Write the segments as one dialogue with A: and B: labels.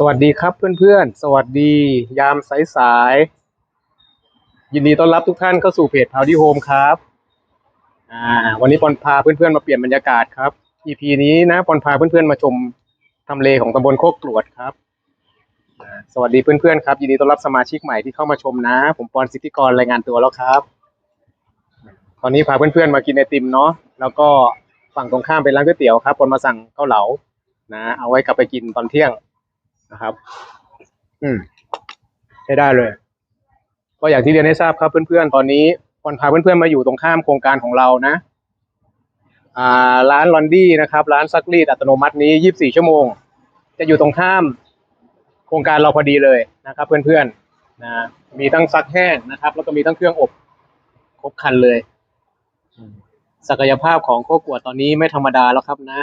A: สวัสดีครับเพื่อนๆ สวัสดียามสายๆ ยินดีต้อนรับทุกท่านเข้าสู่เพจ Howdy Home ครับ อ่า วันนี้ปอนพาเพื่อนๆมาเปลี่ยนบรรยากาศครับ EP นี้นะปอนพาเพื่อนๆมาชมทำเลของตำบลโคกกรวดครับ สวัสดีเพื่อนๆครับ ยินดีต้อนรับสมาชิกใหม่ที่เข้ามาชมนะ ผมปอนสิทธิกรรายงานตัวแล้วครับ ตอนนี้พาเพื่อนๆมากินไอติมเนาะ แล้วก็ฝั่งตรงข้ามเป็นร้านก๋วยเตี๋ยวครับปอนมาสั่งเกาเหลา นะ เอาไว้กลับไปกินตอนเที่ยง นะครับ อืมใช้ได้เลย ก็อย่างที่เรียนให้ทราบครับเพื่อนๆ ตอนนี้ปอนพาเพื่อนๆมาอยู่ตรงข้ามโครงการของเรานะ อ่า ร้านลอนดี้นะครับ ร้านซักรีดอัตโนมัตินี้ 24 ชั่วโมง จะอยู่ตรงข้ามโครงการเราพอดีเลยนะครับ เพื่อนๆนะมีทั้งซักแห้งนะครับ แล้วก็มีทั้งเครื่องอบครบครันเลย ศักยภาพของโคกวดตอนนี้ไม่ธรรมดาแล้วครับนะ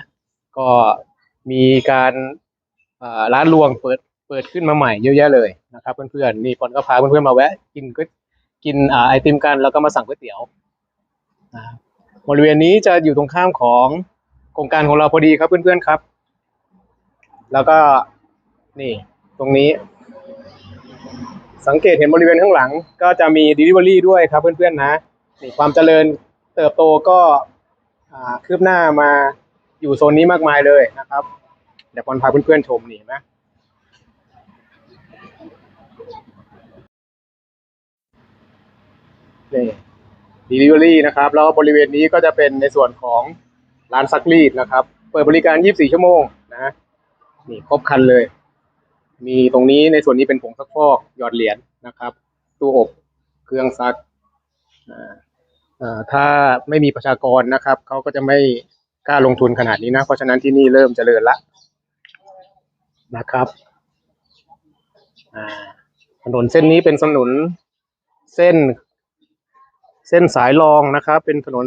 A: ก็มีการ ร้านรวงเปิดเปิดขึ้นมาใหม่เยอะแยะเลยนะครับเพื่อนๆนี่ปอนก็พาเพื่อนๆมาแวะกินก็กินไอติมกันแล้วก็มาสั่งก๋วยเตี๋ยวนะครับบริเวณนี้จะอยู่ตรงข้ามของโครงการของเราพอดีครับเพื่อนๆครับ แล้วก็นี่ตรงนี้ สังเกตเห็นบริเวณข้างหลัง ก็จะมี Delivery ด้วยครับเพื่อนๆนะนี่ความเจริญเติบโตก็คืบหน้ามาอยู่โซนนี้มากมายเลยนะครับ เดี๋ยวปอนพาเพื่อนๆชมนี่เห็นไหมนี่ Delivery นะครับ แล้วบริเวณนี้ก็จะเป็นในส่วนของร้านซักรีดนะครับ เปิดบริการ 24 ชั่วโมงนะนี่ครบครันเลย มีตรงนี้ในส่วนนี้เป็นผงซักฟอกหยอดเหรียญนะครับ ตู้อบเครื่องซักอ่าถ้าไม่มีประชากรนะครับเขาก็จะไม่กล้าลงทุนขนาดนี้นะ เพราะฉะนั้นที่นี่เริ่มเจริญละ นะครับอ่าถนนเส้นนี้เป็นถนนเส้น เส้นสายรองนะครับ เป็นถนน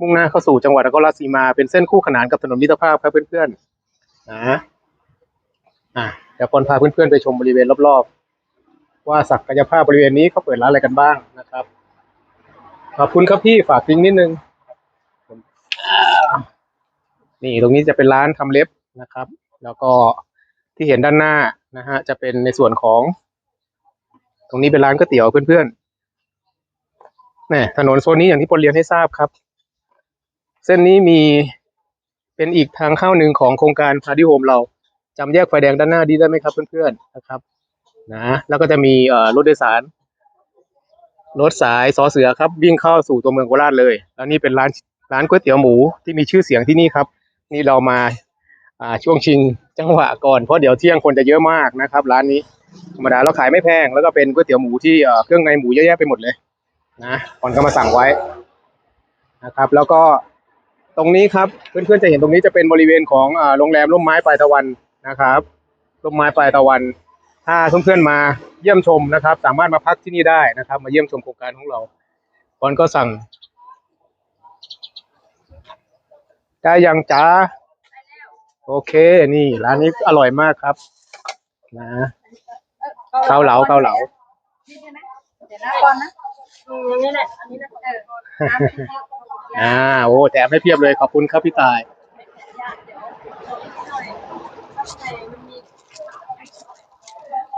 A: มุ่งหน้าเข้าสู่จังหวัดนครราชสีมา เป็นเส้นคู่ขนานกับถนนมิตรภาพครับเพื่อนๆนะอะเดี๋ยวปอนพาเพื่อนๆไปชมบริเวณรอบๆ ว่าศักยภาพบริเวณนี้เขาเปิดร้านอะไรกันบ้างนะครับ ขอบคุณครับพี่ฝากลิงก์นิดนึง นี่ตรงนี้จะเป็นร้านทำเล็บนะครับ แล้วก็ ที่เห็นด้านหน้านะฮะจะเป็นในส่วนของ ตรงนี้เป็นร้านก๋วยเตี๋ยวเพื่อนๆนี่ถนนโซนนี้อย่างที่ปอนเรียนให้ทราบครับ เส้นนี้มีเป็นอีกทางเข้าหนึ่งของโครงการพาร์ทีโฮมเราจำแยกไฟแดงด้านหน้าดีได้ไหมครับเพื่อนๆนะครับนะแล้วก็จะมีเอ่อรถโดยสาร รถสายสอเสือครับ วิ่งเข้าสู่ตัวเมืองโคราชเลยแล้วนี่เป็นร้านร้านก๋วยเตี๋ยวหมูที่มีชื่อเสียงที่นี่ครับ นี่เรามาอ่าช่วงชิง จังหวะก่อนเพราะเดี๋ยวเที่ยงคนจะเยอะมากนะครับ ร้านนี้ธรรมดาเราขายไม่แพงแล้วก็เป็นก๋วยเตี๋ยวหมูที่เครื่องในหมูเยอะแยะไปหมดเลยนะก่อนก็มาสั่งไว้นะครับ แล้วก็ตรงนี้ครับเพื่อนๆจะเห็นตรงนี้จะเป็นบริเวณของโรงแรมร่มไม้ปลายตะวันนะครับร่มไม้ปลายตะวัน ถ้าเพื่อนๆมาเยี่ยมชมนะครับ สามารถมาพักที่นี่ได้นะครับ มาเยี่ยมชมโครงการของเราก่อนก็สั่งได้ยังจ้า โอเค นี่ร้านนี้อร่อยมากครับ นะเกาเหลาเกาเหลา
B: นี่ใช่ไหมเดี๋ยวนะก่อนนะอืมนี่แหละอันนี้นะเออน้ำเป็นข้าวต้มยำ
A: อ่าโอ้แถมให้เพียบเลยขอบคุณครับพี่ตาย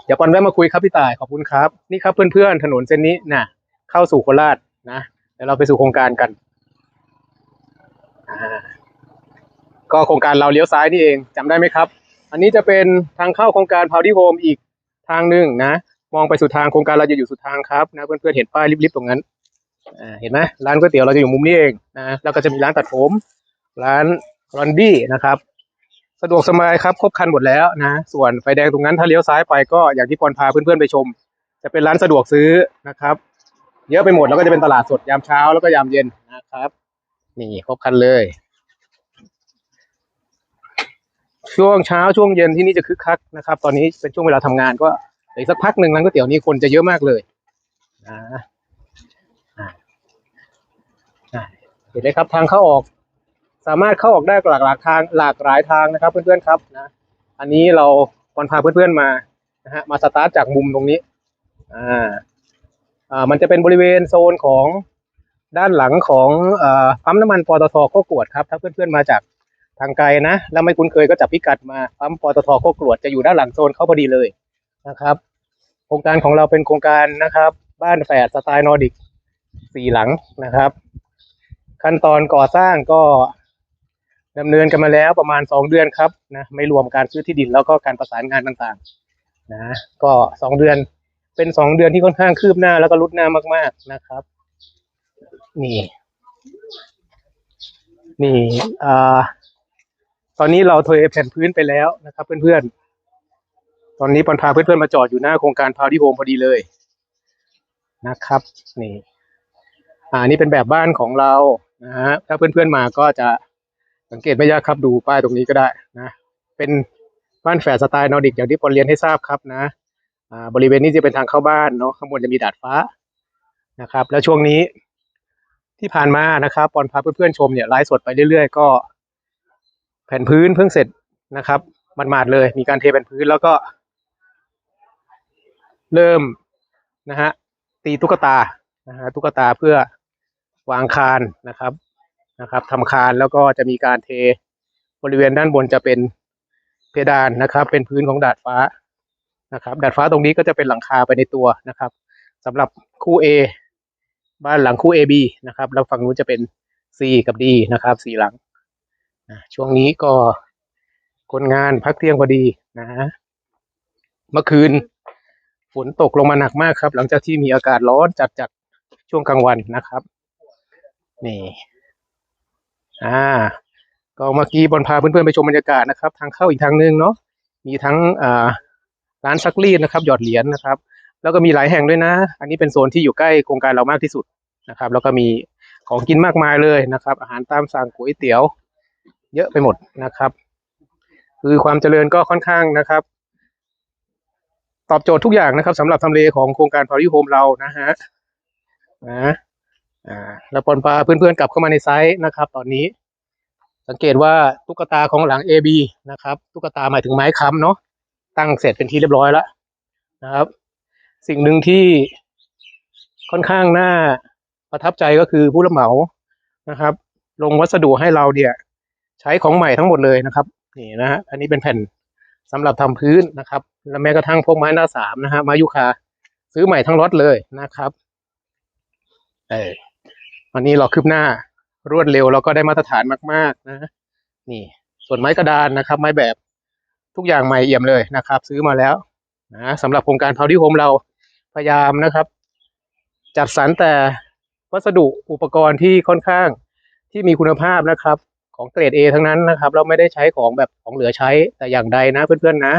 A: เดี๋ยวปอนแวะมาคุยครับพี่ตายขอบคุณครับ นี่ครับเพื่อนๆถนนเส้นนี้น่ะเข้าสู่โคราชนะเดี๋ยวเราไปสู่โครงการกันอ่า ก็โครงการเราเลี้ยวซ้ายนี่เองจำได้ไหมครับ อันนี้จะเป็นทางเข้าโครงการพาวดี้โฮมอีกทางหนึ่งนะ มองไปสุดทางโครงการเราจะอยู่สุดทางครับนะเพื่อนๆเห็นป้ายริบๆตรงนั้นอ่าเห็นไหมร้านก๋วยเตี๋ยวเราจะอยู่มุมนี้เองนะแล้วก็จะมีร้านตัดผม ร้านรอนดี้นะครับ สะดวกสบายครับครบครันหมดแล้วนะส่วนไฟแดงตรงนั้นถ้าเลี้ยวซ้ายไปก็อย่างที่ปอนพาเพื่อนๆไปชม จะเป็นร้านสะดวกซื้อนะครับ เยอะไปหมดแล้วก็จะเป็นตลาดสดยามเช้าแล้วก็ยามเย็นนะครับ นี่ครบครันเลย ช่วงเช้าช่วงเย็นที่นี่จะคึกคักนะครับ ตอนนี้เป็นช่วงเวลาทำงานก็อีกสักพักหนึ่งร้านก๋วยเตี๋ยวนี้คนจะเยอะมากเลยนะอ่าเห็นไหมครับทางเข้าออก สามารถเข้าออกได้หลากหลายทางหลากหลายทางนะครับ เพื่อนๆครับนะอันนี้เราปอนพาเพื่อนๆมานะฮะมาสตาร์ทจากมุมตรงนี้อ่าอ่ามันจะเป็นบริเวณโซนของด้านหลังของอ่อปั๊มน้ำมันปตทโคกวดครับ ถ้าเพื่อนๆมาจาก ทางไกลนะ แล้วไม่คุ้นเคยก็จับพิกัดมาปั๊มปตทโคกรวดจะอยู่ด้านหลังโซนเขาพอดีเลยนะครับ โครงการของเราเป็นโครงการนะครับ บ้านแฝดสไตล์นอร์ดิกสี่หลังนะครับ ขั้นตอนก่อสร้างก็ดำเนินกันมาแล้วประมาณสองเดือนครับนะไม่รวมการซื้อที่ดินแล้วก็การประสานงานต่างๆนะก็สองเดือนเป็นสองเดือนที่ค่อนข้างคืบหน้าแล้วก็รุดหน้ามาก ๆนะครับ นี่ นี่อ่า ตอนนี้เราเทแผ่นพื้นไปแล้วนะครับ เพื่อนๆ ตอนนี้ปอนพาเพื่อนๆมาจอดอยู่หน้าโครงการพาวดี้โฮมพอดีเลยนะครับ นี่ อ่านี่เป็นแบบบ้านของเรานะฮะถ้าเพื่อนๆมาก็จะสังเกตไม่ยากครับดูป้ายตรงนี้ก็ได้นะ เป็นบ้านแฝดสไตล์นอร์ดิกอย่างที่ปอนเรียนให้ทราบครับนะอ่าบริเวณนี้จะเป็นทางเข้าบ้านเนาะข้างบนจะมีดาดฟ้านะครับ แล้วช่วงนี้ที่ผ่านมานะครับปอนพาเพื่อนๆชมเนี่ยไลฟ์สดไปเรื่อยๆ ก็ แผ่นพื้นเพิ่งเสร็จนะครับมันมาดเลย มีการเทแผ่นพื้นแล้วก็ เริ่มนะฮะตีตุ๊กตานะฮะตุ๊กตาเพื่อวางคานนะครับนะครับทำคานแล้วก็จะมีการเทบริเวณด้านบนจะเป็นเพดานนะครับ เป็นพื้นของดาดฟ้านะครับ ดาดฟ้าตรงนี้ก็จะเป็นหลังคาไปในตัวนะครับสำหรับคู่ A บ้านหลังคู่ AB นะครับ แล้วฝั่งนู้นจะเป็น C กับ D นะครับสี่หลัง นะช่วงนี้ก็คนงานพักเที่ยงพอดีนะฮะเมื่อคืนฝนตกลงมาหนักมากครับ หลังจากที่มีอากาศร้อนจัดจัดๆช่วงกลางวันนะครับ นี่ อ่า ก็เมื่อกี้บอลพาเพื่อนๆไปชมบรรยากาศนะครับ ทางเข้าอีกทางนึงเนาะมีทั้งอ่าร้านซักรีดนะครับ หยอดเหรียญนะครับ แล้วก็มีหลายแห่งด้วยนะ อันนี้เป็นโซนที่อยู่ใกล้โครงการเรามากที่สุดนะครับ แล้วก็มีของกินมากมายเลยนะครับ อาหารตามสั่งก๋วยเตี๋ยว เยอะไปหมดนะครับ คือความเจริญก็ค่อนข้างนะครับ ตอบโจทย์ทุกอย่างนะครับสำหรับทำเลของโครงการพาริโฮมเรานะฮะนะอ่าแล้วปอนพาเพื่อนๆกลับเข้ามาในไซต์นะครับ ตอนนี้ สังเกตว่าตุ๊กตาของหลัง AB นะครับตุ๊กตาหมายถึงไม้ค้ำเนาะตั้งเสร็จเป็นที่เรียบร้อยแล้วนะครับ สิ่งหนึ่งที่ค่อนข้างน่าประทับใจก็คือผู้รับเหมานะครับ ลงวัสดุให้เราเนี่ย ใช้ของใหม่ทั้งหมดเลยนะครับนี่นะฮะอันนี้เป็นแผ่นสำหรับทำพื้นนะครับ และแม้กระทั่งพวกไม้หน้าสามนะฮะไม้ยูคาซื้อใหม่ทั้งรถเลยนะครับเออวันนี้เราคืบหน้ารวดเร็วแล้วก็ได้มาตรฐานมาก ๆ นะ นี่ ส่วนไม้กระดานนะครับ ไม้แบบทุกอย่างใหม่เอี่ยมเลยนะครับ ซื้อมาแล้วนะสำหรับโครงการพาวดี้โฮมเราพยายามนะครับ จัดสรรแต่วัสดุอุปกรณ์ที่ค่อนข้างที่มีคุณภาพนะครับ ของเกรด A ทั้งนั้นนะครับ เราไม่ได้ใช้ของแบบของเหลือใช้แต่อย่างใดนะเพื่อนๆนะ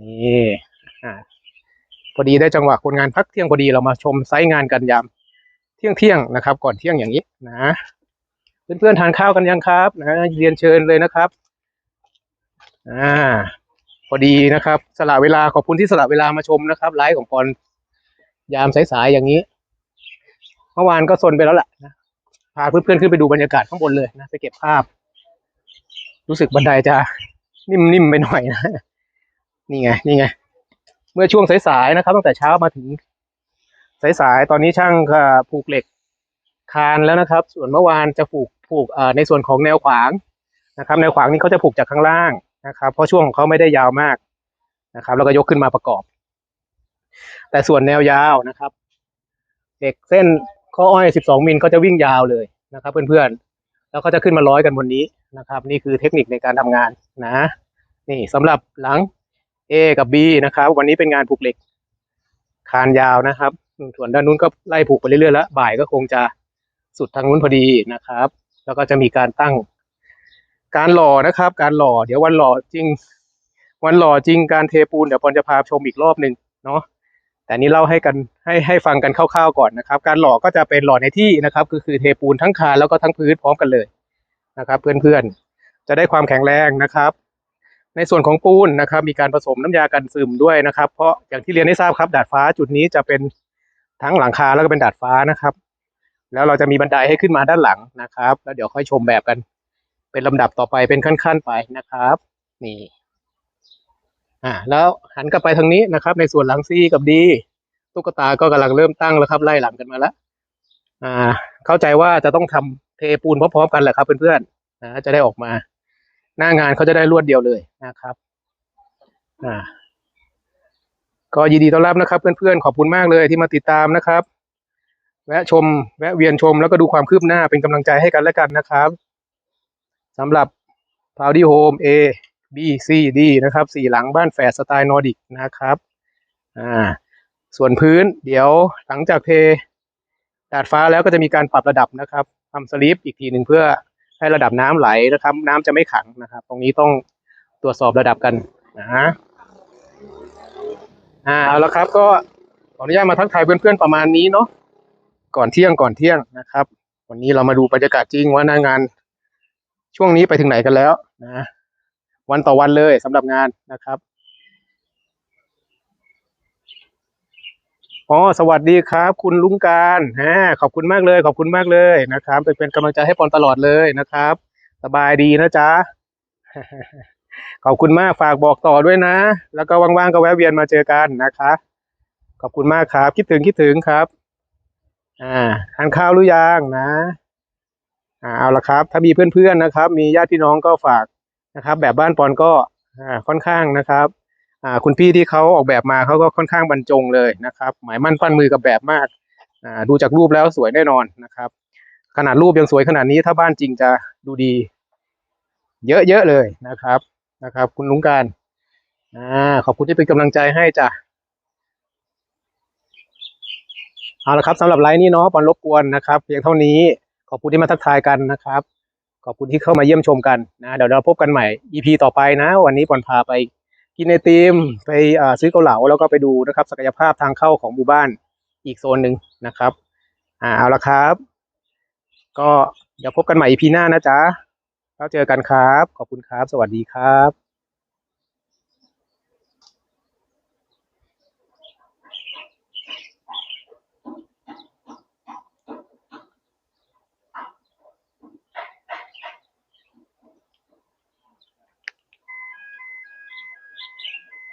A: นี่พอดีได้จังหวะคนงานพักเที่ยงพอดีเรามาชมไซต์งานกันยามเที่ยงเที่ยงๆนะครับ ก่อนเที่ยงอย่างนี้นะเพื่อนๆทานข้าวกันยังครับนะเรียนเชิญเลยนะครับอ่าพอดีนะครับ สละเวลาขอบคุณที่สละเวลามาชมนะครับไลฟ์ของปอนยามสายๆอย่างนี้ เมื่อวานก็ซนไปแล้วแหละนะ พาเพื่อนๆขึ้นไปดูบรรยากาศข้างบนเลยนะไปเก็บภาพ รู้สึกบันไดจะนิ่มๆไปหน่อยนะนี่ไงนี่ไง เมื่อช่วงสายๆนะครับ ตั้งแต่เช้ามาถึงสายๆตอนนี้ช่างผูกเหล็กคานแล้วนะครับ ส่วนเมื่อวานจะผูกผูกในส่วนของแนวขวางนะครับ แนวขวางนี้เขาจะผูกจากข้างล่างนะครับ เพราะช่วงของเขาไม่ได้ยาวมากนะครับ แล้วก็ยกขึ้นมาประกอบ แต่ส่วนแนวยาวนะครับ เด็กเส้น ข้ออ้อย 12 มิลก็จะวิ่งยาวเลยนะครับ เพื่อนๆ แล้วก็จะขึ้นมาร้อยกันบนนี้นะครับ นี่คือเทคนิคในการทำงานนะ นี่สำหรับหลัง A กับ B นะครับ วันนี้เป็นงานผูกเหล็ก คานยาวนะครับ ส่วนด้านนู้นก็ไล่ผูกไปเรื่อยๆแล้วบ่ายก็คงจะสุดทางนู้นพอดีนะครับ แล้วก็จะมีการตั้ง การหล่อนะครับ การหล่อเดี๋ยววันหล่อจริง วันหล่อจริงการเทปูนเดี๋ยวปอนจะพาชมอีกรอบหนึ่งเนาะ แต่นี้เล่าให้กันให้ให้ฟังกันคร่าวๆก่อนนะครับ การหล่อก็จะเป็นหล่อในที่นะครับก็คือเทปูนทั้งคานแล้วก็ทั้งพื้นพร้อมกันเลยนะครับ เพื่อนๆ จะได้ความแข็งแรงนะครับ ในส่วนของปูนนะครับ มีการผสมน้ำยากันซึมด้วยนะครับ เพราะอย่างที่เรียนให้ทราบครับ ดาดฟ้าจุดนี้จะเป็นทั้งหลังคาแล้วก็เป็นดาดฟ้านะครับ แล้วเราจะมีบันไดให้ขึ้นมาด้านหลังนะครับ แล้วเดี๋ยวค่อยชมแบบกัน เป็นลำดับต่อไปเป็นขั้นๆไปนะครับ นี่ อ่าแล้วหันกลับไปทางนี้นะครับ ในส่วนหลังซีกับดีตุ๊กตาก็กำลังเริ่มตั้งแล้วครับไล่หลังกันมาแล้วอ่า เข้าใจว่าจะต้องทำเทปูนพร้อมๆกันแหละครับเพื่อนๆนะจะได้ออกมา หน้างานเขาจะได้รวดเดียวเลยนะครับอ่าก็ยินดีต้อนรับนะครับ เพื่อนๆขอบคุณมากเลยที่มาติดตามนะครับ แวะชม แวะเวียนชมแล้วก็ดูความคืบหน้าเป็นกำลังใจให้กันและกันนะครับสำหรับ p o u d y Home A B C D นะครับสี่หลังบ้านแฝดสไตล์นอร์ดิกนะครับอ่าส่วนพื้นเดี๋ยวหลังจากเทดาดฟ้าแล้วก็จะมีการปรับระดับนะครับทำสลิปอีกทีหนึ่งเพื่อให้ระดับน้ำไหลนะครับ น้ำจะไม่ขังนะครับ ตรงนี้ต้องตรวจสอบระดับกันนะอ่าเอาละครับก็ขออนุญาตมาทักทายเพื่อนๆประมาณนี้เนาะก่อนเที่ยงก่อนเที่ยงนะครับ วันนี้เรามาดูบรรยากาศจริงว่าหน้างาน ช่วงนี้ไปถึงไหนกันแล้วนะ วันต่อวันเลยสำหรับงานนะครับอ๋อสวัสดีครับ คุณลุงการฮะขอบคุณมากเลยขอบคุณมากเลยนะครับไปเป็นกำลังใจให้ปอนตลอดเลยนะครับ สบายดีนะจ๊ะขอบคุณมากฝากบอกต่อด้วยนะ แล้วก็ว่างๆก็แวะเวียนมาเจอกันนะคะ ขอบคุณมากครับ คิดถึงคิดถึงครับ อ่าทานข้าวหรือยังนะ อ่าเอาละครับ ถ้ามีเพื่อนๆนะครับ มีญาติพี่น้องก็ฝาก นะครับ แบบบ้านปอนก็ค่อนข้างนะครับคุณพี่ที่เขาออกแบบมาเขาก็ค่อนข้างบรรจงเลยนะครับ หมายมั่นปั้นมือกับแบบมากดูจากรูปแล้วสวยแน่นอนนะครับ ขนาดรูปยังสวยขนาดนี้ถ้าบ้านจริงจะดูดี เยอะๆเลยนะครับนะครับ คุณลุงการอขอบคุณที่เป็นกำลังใจให้จ้ะเอาละครับสำหรับไลน์นี้เนาะปอนรบกวนนะครับ เพียงเท่านี้ขอบคุณที่มาทักทายกันนะครับ ขอบคุณที่เข้ามาเยี่ยมชมกันนะเดี๋ยวเราพบกันใหม่ EP ต่อไปนะ วันนี้ปอนพาไปกินไอติมไปซื้อเกาเหลาแล้วก็ไปดูนะครับศักยภาพทางเข้าของหมู่บ้านอีกโซนหนึ่งนะครับอ่าเอาละครับ ก็เดี๋ยวพบกันใหม่ EP หน้านะจ๊ะแล้วเจอกันครับ ขอบคุณครับ สวัสดีครับ